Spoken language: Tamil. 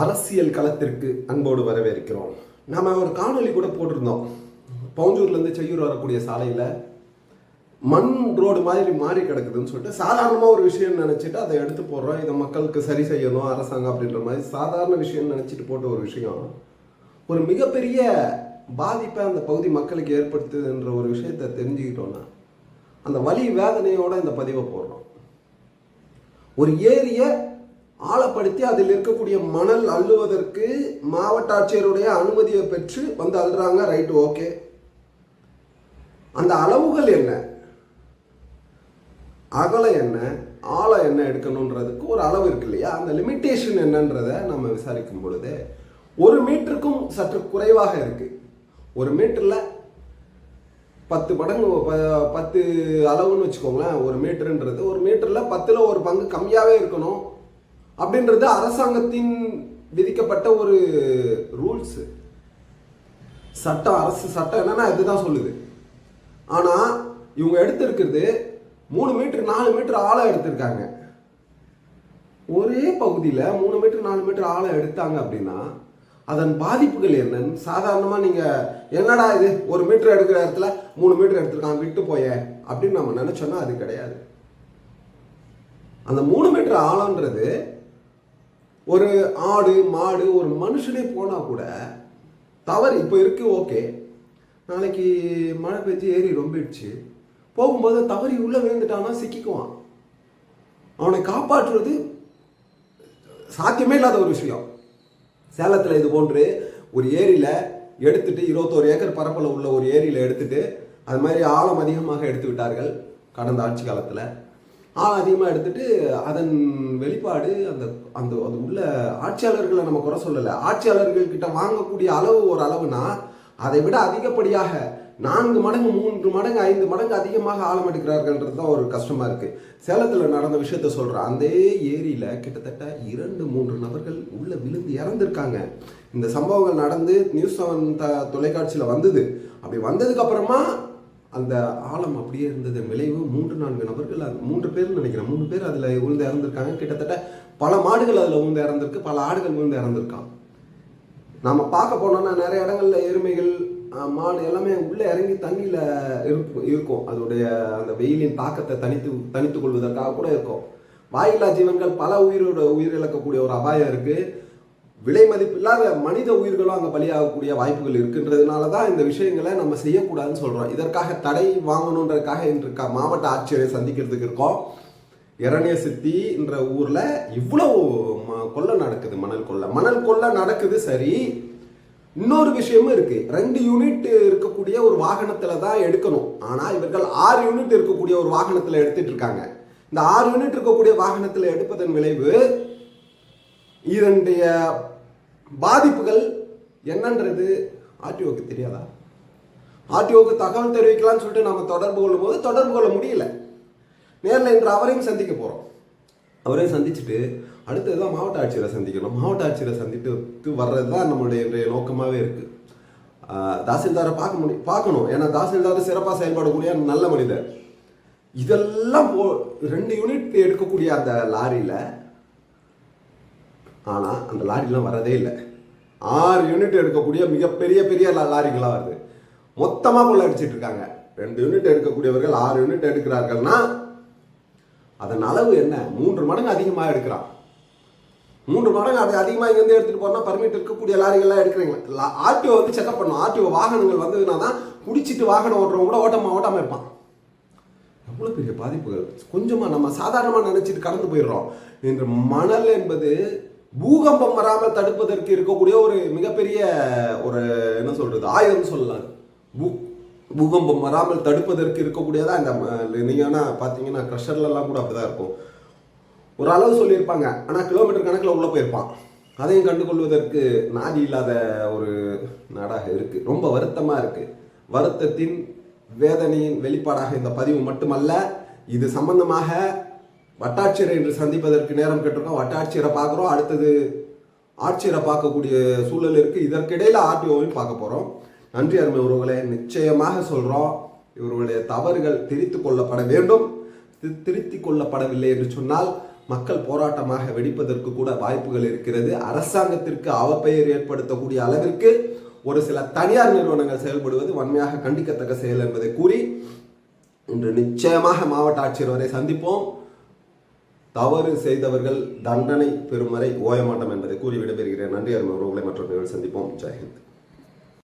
அரசியல் களத்திற்கு அன்போடு வரவேற்கிறோம். நாம ஒரு காணொலி கூட போட்டிருந்தோம். பவுஞ்சூர்லேருந்து செய்யூர் வரக்கூடிய சாலையில் மண் ரோடு மாதிரி மாறி கிடக்குதுன்னு சொல்லிட்டு சாதாரணமாக ஒரு விஷயம் நினச்சிட்டு அதை எடுத்து போடுறோம். இதை மக்களுக்கு சரி செய்யணும் அரசாங்கம் அப்படின்ற மாதிரி சாதாரண விஷயம் நினச்சிட்டு போட்ட ஒரு விஷயம். ஒரு மிகப்பெரிய பாதிப்பை அந்த பகுதி மக்களுக்கு ஏற்படுத்துதுன்ற ஒரு விஷயத்தை தெரிஞ்சுக்கிட்டோன்னா அந்த வலி வேதனையோட இந்த பதிவை போடுறோம். ஒரு ஏரியை ஆழப்படுத்தி அதில் இருக்கக்கூடிய மணல் அள்ளுவதற்கு மாவட்ட ஆட்சியருடைய அனுமதியை பெற்று வந்து அள்ளுறாங்க. ரைட்டு ஓகே அந்த அளவுகள் என்ன? அகலம் என்ன ஆழம் என்ன எடுக்கணுன்றதுக்கு ஒரு அளவு இருக்கு இல்லையா? அந்த லிமிட்டேஷன் என்னன்றதை நம்ம விசாரிக்கும் பொழுது ஒரு மீட்டருக்கும் சற்று குறைவாக இருக்கு. ஒரு மீட்டரில் பத்து மடங்கு ப- பத்து அளவுன்னு வச்சுக்கோங்களேன். ஒரு மீட்டருன்றது ஒரு மீட்டரில் பத்தில் ஒரு பங்கு கம்மியாகவே இருக்கணும். அப்படின்றது அரசாங்கத்தின் விதிக்கப்பட்ட ஒரு ரூல்ஸு. சட்டம் அரசு சட்டம் என்னன்னா இதுதான் சொல்லுது. ஆனால் இவங்க எடுத்திருக்கிறது மூணு மீட்டர் நாலு மீட்டர் ஆழம் எடுத்திருக்காங்க. ஒரே பகுதியில் மூணு மீட்டர் நாலு மீட்டர் ஆழம் எடுத்தாங்க அப்படின்னா அதன் பாதிப்புகள் என்னன்னு சாதாரணமாக நீங்கள் என்னடா இது ஒரு மீட்டர் எடுக்கிற இடத்துல மூணு மீட்டர் எடுத்திருக்காங்க விட்டு போய அப்படின்னு நம்ம நினச்சோன்னா அது கிடையாது. அந்த மூணு மீட்டர் ஆழன்றது ஒரு ஆடு மாடு ஒரு மனுஷனே போனால் கூட தவறு இப்போ இருக்கு ஓகே. நாளைக்கு மழை பெஞ்சு ஏரி ரொம்பிடுச்சு. போகும்போது தவறி உள்ளே விழுந்துட்டான்னா சிக்கிக்குவான். அவனை காப்பாற்றுவது சாத்தியமே இல்லாத ஒரு விஷயம். சேலத்தில் இது போன்று ஒரு ஏரியில் எடுத்துட்டு இருபத்தோரு ஏக்கர் பரப்பில் உள்ள ஒரு ஏரியில் எடுத்துட்டு அது மாதிரி ஆழம் அதிகமாக எடுத்து விட்டார்கள் கடந்த ஆட்சி காலத்தில். ஆள் அதிகமாக எடுத்துட்டு அதன் வெளிப்பாடு அந்த அந்த அது உள்ள ஆட்சியாளர்களை நம்ம குறை சொல்லலை. ஆட்சியாளர்கள் கிட்ட வாங்கக்கூடிய அளவு ஒரு அளவுனா அதை விட அதிகப்படியாக நான்கு மடங்கு மூன்று மடங்கு ஐந்து மடங்கு அதிகமாக ஆழம் எடுக்கிறார்கள்ன்றது தான் ஒரு கஷ்டமாக இருக்குது சேலத்தில் நடந்த விஷயத்த சொல்கிறேன் அந்த ஏரியில் கிட்டத்தட்ட இரண்டு மூன்று நபர்கள் உள்ள விழுந்து இறந்துருக்காங்க. இந்த சம்பவங்கள் நடந்து நியூஸ் செவன் த தொலைக்காட்சியில் வந்தது. அப்படி வந்ததுக்கு அப்புறமா அந்த ஆழம் அப்படியே இருந்தது விளைவு. மூன்று நான்கு நபர்கள் அது மூன்று பேர் நினைக்கிறேன். மூணு பேர் அதில் உழுந்து இறந்துருக்காங்க. கிட்டத்தட்ட பல மாடுகள் அதில் உழுந்து இறந்துருக்கு. பல ஆடுகள் உழுந்து இறந்துருக்கான் நாம் பார்க்க போனோம்னா நிறைய இடங்கள்ல எருமைகள் மாடு எல்லாமே உள்ளே இறங்கி தண்ணியில் இருக்கும் இருக்கும். அதோடைய அந்த வெயிலின் தாக்கத்தை தனித்து தனித்து கொள்வதற்காக கூட இருக்கும். வாயில்லா ஜீவன்கள் பல உயிரோட உயிர் இழக்கக்கூடிய ஒரு அபாயம் இருக்குது விலை மதிப்பில்லாத மனித உயிர்களும் அங்கே பலியாகக்கூடிய வாய்ப்புகள் இருக்கின்றதுனால தான் இந்த விஷயங்களை நம்ம செய்யக்கூடாதுன்னு சொல்கிறோம் இதற்காக தடை வாங்கணுன்றதுக்காக இன்று க- மாவட்ட ஆட்சியரை சந்திக்கிறதுக்கு இருக்கோம். இரணிய சித்தின்ற ஊரில் இவ்வளவு ம- கொள்ளை நடக்குது மணல் கொள்ளை. மணல் கொள்ளை நடக்குது சரி. இன்னொரு விஷயமும் இருக்கு. ரெண்டு யூனிட் இருக்கக்கூடிய ஒரு வாகனத்துல தான் எடுக்கணும். ஆனா இவர்கள் ஆறு யூனிட் இருக்கக்கூடிய ஒரு வாகனத்துல எடுத்துட்டு இருக்காங்க. இந்த ஆறு யூனிட் இருக்கக்கூடிய வாகனத்துல எடுப்பதன் விளைவு இதனுடைய பாதிப்புகள் என்னன்றது ஆர்டிஓக்கு தெரியாதா? ஆர்டிஓக்கு தகவல் தெரிவிக்கலாம்னு சொல்லிட்டு நம்ம தொடர்பு கொள்ளும் போது தொடர்பு கொள்ள முடியல. நேரில் இன்று அவரையும் சந்திக்க போகிறோம் அவரையும் சந்திச்சுட்டு அடுத்ததுதான் மாவட்ட ஆட்சியரை சந்திக்கணும். மாவட்ட ஆட்சியரை சந்தித்து வர்றது தான் நம்மளுடைய இன்றைய நோக்கமாகவே இருக்குது தாசில்தாரை பார்க்க முடியும் பார்க்கணும். ஏன்னா தாசில்தார் சிறப்பாக செயல்படக்கூடிய நல்ல மனிதர். இதெல்லாம் போ ரெண்டு யூனிட் எடுக்கக்கூடிய அந்த லாரியில் ஆனால் அந்த லாரிலாம் வரதே இல்லை. ஆறு யூனிட் எடுக்கக்கூடிய மிகப்பெரிய பெரிய லா- வருது. மொத்தமாக கொள்ள அடிச்சிட்டு இருக்காங்க. ரெண்டு யூனிட் எடுக்கக்கூடியவர்கள் ஆறு யூனிட் எடுக்கிறார்கள்னா அதன் அளவு என்ன? மூன்று மடங்கு அதிகமாக எடுக்கிறான். மூன்று மடங்கு அது அதிகமாக இங்கேருந்து எடுத்துகிட்டு போனால் பர்மிட் இருக்கக்கூடிய லாரிகள்லாம் எடுக்கிறீங்களா ஆர்டிஓ வந்து செக்அப் பண்ணும். ஆர்டிஓ வாகனங்கள் வந்ததுனா தான் குடிச்சிட்டு வாகனம் ஓட்டுறவங்க கூட ஓட்டாம ஓட்டாமல் இருப்பான். எவ்வளோ பெரிய பாதிப்புகள். கொஞ்சமாக நம்ம சாதாரணமாக நினச்சிட்டு கடந்து போயிடுறோம். இன்று மணல் என்பது பூகம்பம் வராமல் தடுப்பதற்கு இருக்கக்கூடிய ஒரு மிகப்பெரிய ஒரு என்ன சொல்றது ஆயுதம் சொல்லலாம். பூ பூகம்பம் வராமல் தடுப்பதற்கு இருக்கக்கூடியதா இந்த நீங்கன்னா பார்த்தீங்கன்னா க்ரஷர்லலாம் கூட அப்படிதான் இருக்கும். ஒரு அளவு சொல்லியிருப்பாங்க. ஆனால் கிலோமீட்டர் கணக்கில் உள்ளே போயிருப்பான். அதையும் கண்டுகொள்வதற்கு நாதி இல்லாத ஒரு நாடாக இருக்குது ரொம்ப வருத்தமாக இருக்குது வருத்தத்தின் வேதனையின் வெளிப்பாடாக இந்த பதிவு மட்டுமல்ல இது சம்பந்தமாக வட்டாட்சியரை இன்று சந்திப்பதற்கு நேரம் கேட்டிருக்கோம். வட்டாட்சியரை பார்க்குறோம். அடுத்தது ஆட்சியரை பார்க்கக்கூடிய சூழல் இருக்குது இதற்கிடையில் ஆர்டிஓவையும் பார்க்க போகிறோம் நன்றி அருமை உறவுகளை. நிச்சயமாக சொல்கிறோம் இவர்களுடைய தவறுகள் திரித்து கொள்ளப்பட வேண்டும். தி- திருத்திக் கொள்ளப்படவில்லை என்று சொன்னால் மக்கள் போராட்டமாக வெடிப்பதற்கு கூட வாய்ப்புகள் இருக்கிறது. அரசாங்கத்திற்கு அவப்பெயர் ஏற்படுத்தக்கூடிய அளவிற்கு ஒரு சில தனியார் நிறுவனங்கள் செயல்படுவது வன்மையாக கண்டிக்கத்தக்க செயல் என்பதை கூறி இன்று நிச்சயமாக மாவட்ட ஆட்சியர் வரை சந்திப்போம். தவறு செய்தவர்கள் தண்டனை பெறும் வரை ஓயமாட்டம் என்பதை கூறி விடைபெறுகிறேன். நன்றி அருமை உறவுகளை மற்றொரு நிகழ்வு சந்திப்போம். ஜெயஹிந்த்.